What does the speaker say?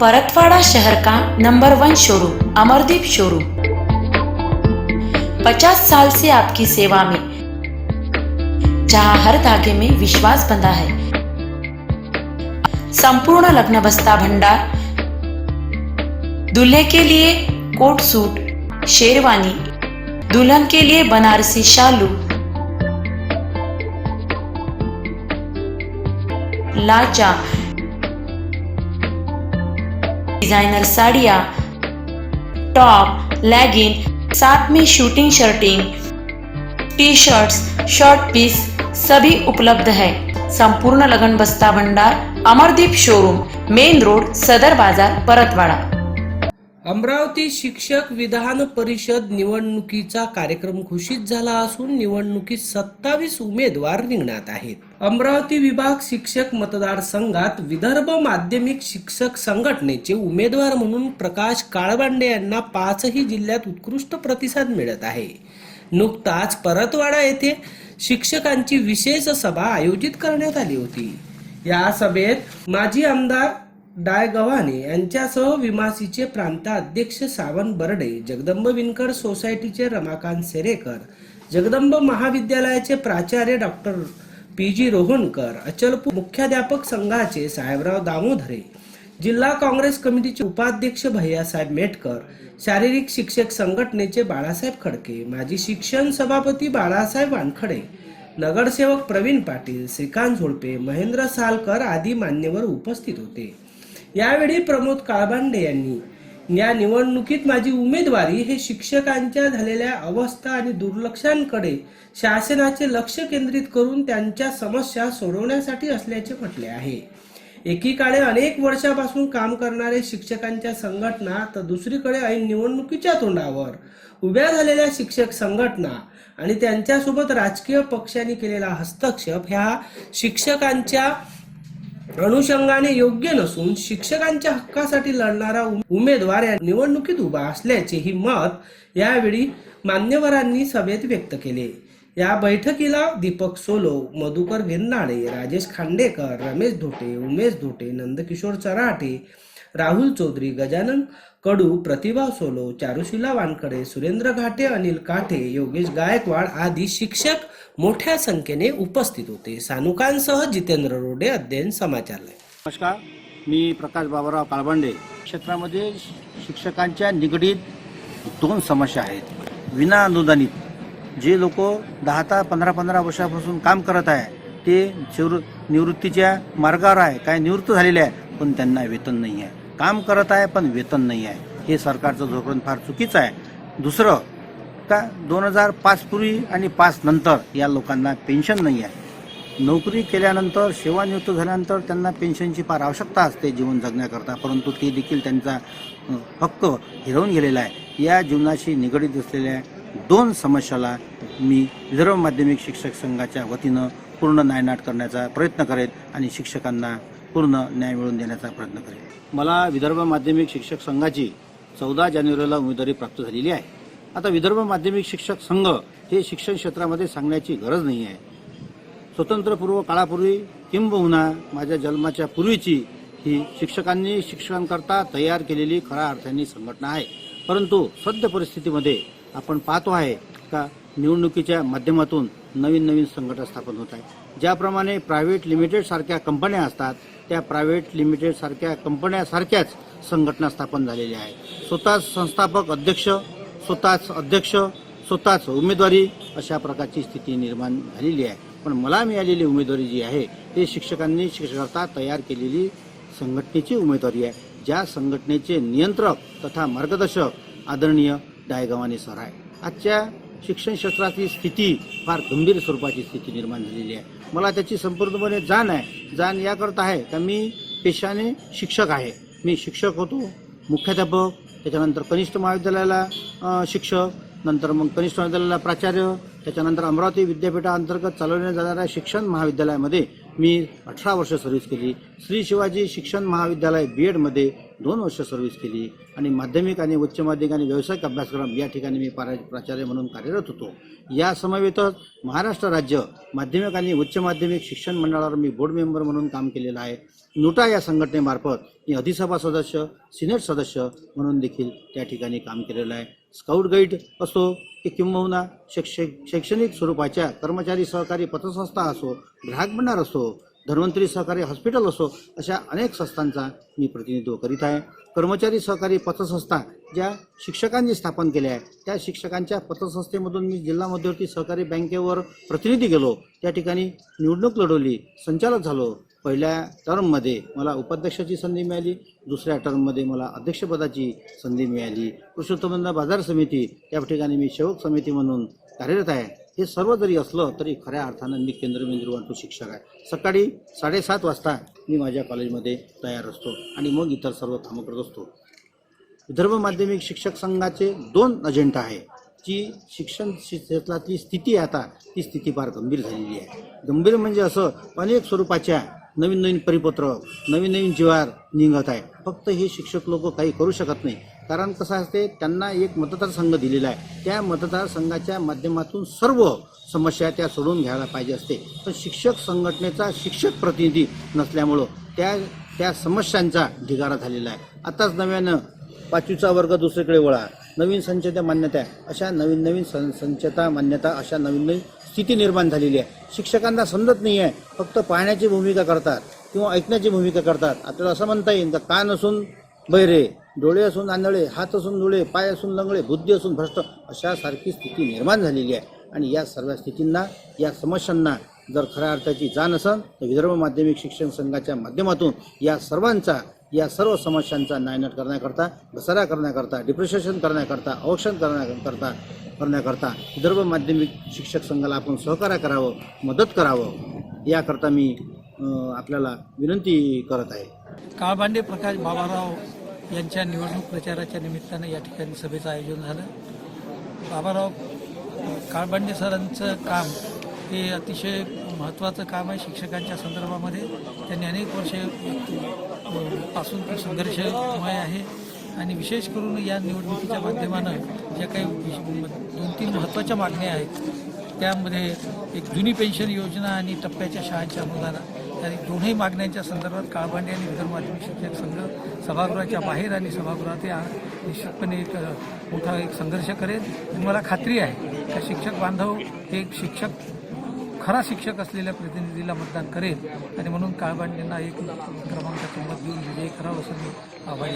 परतवाड़ा शहर का number one showroom Amardeep showroom 50 साल से आपकी सेवा में, जहाँ हर धागे में विश्वास बंधा है। संपूर्ण लग्न बस्ता भंडार, दूल्हे के लिए कोट सूट, शेरवानी, दुल्हन के लिए बनारसी शालू, लाचा डिज़ाइनर साड़ियाँ टॉप लेगिन साथ में shooting shirting T shirts short piece सभी उपलब्ध है संपूर्ण लगन बस्ता भंडार अमरदीप शोरूम मेन रोड सदर बाज़ार परतवाड़ा अमरावती शिक्षक विधान परिषद निवडणुकीचा कार्यक्रम घोषित झाला असून निवडणुकीत सत्तावीस उमेदवार रिंगणात आहेत. अमरावती विभाग शिक्षक मतदारसंघात विदर्भ माध्यमिक शिक्षक संघटनेचे उमेदवार म्हणून प्रकाश काळबांडे यांना पाचही जिल्ह्यात उत्कृष्ट प्रतिसाद मिळत आहे. नुकताच परतवाडा येथे शिक्षकांची विशेष सभा आयोजित करण्यात आली होती. या सभेत माजी आमदार डायगव्हाणे यांच्यासह विमासीचे प्रांताध्यक्ष सावंत बर्डे जगदंब विणकर सोसायटीचे रमाकांत सेरेकर जगदंब महाविद्यालयाचे प्राचार्य doctor P G Rohankar Achalpur मुख्याध्यापक संघाचे साहेबराव दामोदरे जिल्हा काँग्रेस कमिटीचे उपाध्यक्ष भैयासाहेब मेटकर शारीरिक शिक्षक संघटनेचे बाळासाहेब खडके माजी शिक्षण सभापती बाळासाहेब वानखडे नगरसेवक प्रवीण पाटील श्रीकांत झोडपे महेंद्र सालकर आदी मान्यवर उपस्थित होते. यावेळी प्रमोद काळबांडे यांनी. या निवडणुकीत माझी उमेदवारी हे शिक्षकांच्या झालेल्या अवस्था आणि दुर्लक्षांकडे शासनाचे लक्ष केंद्रित करून त्यांच्या समस्या सोडवण्यासाठी असल्याचे म्हटले आहे. एकीकडे अनेक वर्षापासून काम करणारे शिक्षकांच्या संघटना तर दुसरीकडे ऐन निवडणुकीच्या तोंडावर उभ्या झालेल्या शिक्षक संघटना आणि त्यांच्यासोबत राजकीय पक्षांनी केलेला हस्तक्षेप ह्या शिक्षकांच्या अनुषंगाने योग्य नसून शिक्षकांच्या हक्कासाठी लढणारा उमेदवार या निवडणुकीत उभा असल्याचेही मत यावेळी मान्यवरांनी सभेत व्यक्त केले. या बैठकीला दीपक सोलो मधुकर गिरनाळे राजेश खांडेकर रमेश धोटे उमेश धोटे नंदकिशोर चराटे राहुल चौधरी गजानन कडू प्रतिभा सोलो चारुशिला वानकडे सुरेंद्र घाटे अनिल काठे योगेश गायकवाड आदी शिक्षक मोठ्या संख्येने उपस्थित होते. सानुकांसह जितेंद्र रोडे अध्ययन समाचार नमस्कार. मी प्रकाश बाबाराव काळबांडे. क्षेत्रामध्ये शिक्षकांच्या निगडीत दोन समस्या आहेत. विना अनुदानित जे लोक दहा ते पंधरा पंधरा वर्षापासून काम करत आहे ते शिवर निवृत्तीच्या मार्गावर आहे. काय निवृत्त झालेले आहे पण त्यांना वेतन नाही आहे. काम करत आहे पण वेतन नाही आहे. हे सरकारचं धोरण फार चुकीचं आहे. दुसरं का दोन हजार पाच पूर्वी आणि पाच नंतर या लोकांना पेन्शन नाही आहे. नोकरी केल्यानंतर सेवानिवृत्त झाल्यानंतर त्यांना पेन्शनची फार आवश्यकता असते जीवन जगण्याकरता परंतु ते देखील त्यांचा हक्क हिरवून गेलेला आहे. या जीवनाशी निगडीत असलेल्या दोन समस्याला मी विदर्भ माध्यमिक शिक्षक संघाच्या वतीनं पूर्ण न्यायनाट करण्याचा प्रयत्न करेन आणि शिक्षकांना पूर्ण न्याय मिळवून देण्याचा प्रयत्न करेन. मला विदर्भ माध्यमिक शिक्षक संघाची चौदा जानेवारीला उमेदवारी प्राप्त झालेली आहे. आता विदर्भ माध्यमिक शिक्षक संघ हे शिक्षण क्षेत्रामध्ये सांगण्याची गरज नाही आहे. स्वतंत्रपूर्व काळापूर्वी किंबहुना माझ्या जन्माच्या पूर्वीची ही शिक्षकांनी शिक्षकांकरता तयार केलेली खऱ्या अर्थाने संघटना आहे. परंतु सद्य परिस्थितीमध्ये आपण पाहतो आहे का निवडणुकीच्या माध्यमातून नवीन नवीन संघटना स्थापन होत आहे ज्याप्रमाणे प्रायव्हेट लिमिटेड सारख्या कंपन्या असतात त्या प्रायव्हेट लिमिटेड सारख्या कंपन्यासारख्याच संघटना स्थापन झालेल्या आहेत. स्वतः संस्थापक अध्यक्ष स्वतःच अध्यक्ष स्वतःच उमेदवारी अशा प्रकारची स्थिती निर्माण झालेली आहे. पण मला मिळालेली उमेदवारी जी आहे ते शिक्षकांनी शिक्षकता तयार केलेली संघटनेची उमेदवारी आहे. ज्या संघटनेचे नियंत्रक तथा मार्गदर्शक आदरणीय डायगवाने सर आहे आजच्या शिक्षण क्षेत्राची स्थिती फार गंभीर स्वरूपाची स्थिती निर्माण झालेली आहे. मला त्याची संपूर्णपणे जाण आहे. जाण याकरता आहे का मी पेशाने शिक्षक आहे. मी शिक्षक होतो. मुख्याध्यापक त्याच्यानंतर कनिष्ठ महाविद्यालयाला शिक्षक नंतर मग कनिष्ठ महाविद्यालयाला प्राचार्य त्याच्यानंतर अमरावती विद्यापीठाअंतर्गत चालवल्या जाणाऱ्या शिक्षण महाविद्यालयामध्ये मी अठरा वर्ष सर्व्हिस केली. श्री शिवाजी शिक्षण महाविद्यालय बी एडमध्ये दोन वर्ष सर्व्हिस केली आणि माध्यमिक आणि उच्च माध्यमिक आणि व्यावसायिक अभ्यासक्रम या ठिकाणी मी पारा- प्राचार्य म्हणून कार्यरत होतो. या समवेतच महाराष्ट्र राज्य माध्यमिक आणि उच्च माध्यमिक शिक्षण मंडळावर मी बोर्ड मेंबर म्हणून काम केलेलं आहे. नोटा या संघटनेमार्फत मी अधिसभा सदस्य सिनेट सदस्य म्हणून देखील त्या ठिकाणी काम केलेलं आहे. स्काउट गाईड असो की किंबहुना शैक्षिक शैक्षणिक स्वरूपाच्या कर्मचारी सहकारी पतसंस्था असो ग्राहक भंडार असो धन्वंतरी सहकारी हॉस्पिटल असो अशा अनेक संस्थांचा मी प्रतिनिधित्व करीत आहे. कर्मचारी सहकारी पतसंस्था ज्या शिक्षकांनी स्थापन केल्या आहे त्या शिक्षकांच्या पतसंस्थेमधून मी जिल्हा मध्यवर्ती सहकारी बँकेवर प्रतिनिधी गेलो. त्या ठिकाणी निवडणूक लढवली संचालक झालो. पहिल्या टर्ममध्ये मला उपाध्यक्षाची संधी मिळाली दुसऱ्या टर्ममध्ये मला अध्यक्षपदाची संधी मिळाली. पुरुषोत्तमंदा बाजार समिती त्या ठिकाणी मी सेवक समिती म्हणून कार्यरत आहे. हे सर्व जरी असलं तरी खऱ्या अर्थानं मी केंद्रबिंदू वाटतो शिक्षक आहे. सकाळी साडेसात वाजता मी माझ्या कॉलेजमध्ये तयार असतो आणि मग इतर सर्व कामं करत असतो. विदर्भ माध्यमिक शिक्षक संघाचे दोन अजेंडा आहे. जी शिक्षण क्षेत्रातली स्थिती आहे आता ती स्थिती फार गंभीर झालेली आहे. गंभीर म्हणजे असं अनेक स्वरूपाच्या नवीन नवीन परिपत्रक नवीन नवीन जीवार निघत आहे. फक्त हे शिक्षक लोक काही करू शकत नाही. कारण कसं असते त्यांना एक मतदारसंघ दिलेला आहे. त्या मतदारसंघाच्या माध्यमातून सर्व समस्या त्या सोडून घ्यायला पाहिजे असते. पण शिक्षक संघटनेचा शिक्षक प्रतिनिधी नसल्यामुळं त्या त्या समस्यांचा ढिगारा झालेला आहे. आताच नव्यानं पाचवीचा वर्ग दुसरीकडे वळा. नवीन संचता मान्यता अशा नवीन नवीन सं संचता मान्यता अशा नवीन नवीन स्थिती निर्माण झालेली आहे. शिक्षकांना समजत नाही आहे फक्त पाहण्याची भूमिका करतात किंवा ऐकण्याची भूमिका करतात. आपल्याला असं म्हणता येईल का कान असून बैरे डोळे असून आंधळे हात असून डोळे पाय असून लंगळे बुद्धी असून भ्रष्ट अशा सारखी स्थिती निर्माण झालेली आहे. आणि या सर्व स्थितींना या समस्यांना जर खऱ्या अर्थाची जाण असेल तर विदर्भ माध्यमिक शिक्षण संघाच्या माध्यमातून या सर्वांचा या सर्व समस्यांचा नायनाट करण्याकरता घसारा करण्याकरता डिप्रेशन करण्याकरता अवक्षण करण्याकरता करण्याकरता विदर्भ माध्यमिक शिक्षक संघाला आपण सहकार्य करावं मदत करावं याकरता मी आपल्याला विनंती करत आहे. काळबांडे प्रकाश बाबाराव यांच्या निवडणूक प्रचाराच्या निमित्तानं या ठिकाणी सभेचं आयोजन झालं. बाबाराव काळबांडे सरांचं काम हे अतिशय महत्त्वाचं काम आहे शिक्षकांच्या संदर्भामध्ये. त्यांनी अनेक वर्षे पासून ते संघर्षमय आहे. आणि विशेष करून या निवडणुकीच्या माध्यमानं ज्या काही दोन तीन महत्त्वाच्या मागण्या आहेत त्यामध्ये एक जुनी पेन्शन योजना आणि टप्प्याच्या शाळांच्या अनुदानं. या दोन्ही मागण्यांच्या संदर्भात काळबांडे आणि इतर माध्यमिक शिक्षक संघ सभागृहाच्या बाहेर आणि सभागृहात या निश्चितपणे एक मोठा एक संघर्ष करेल. मला खात्री आहे का शिक्षक बांधव हे एक शिक्षक खरा शिक्षक असलेल्या प्रतिनिधीला मतदान करेल आणि म्हणून काळबांडींना एक क्रमांकाची मत देऊन विजयी करावं असं मी आव्हान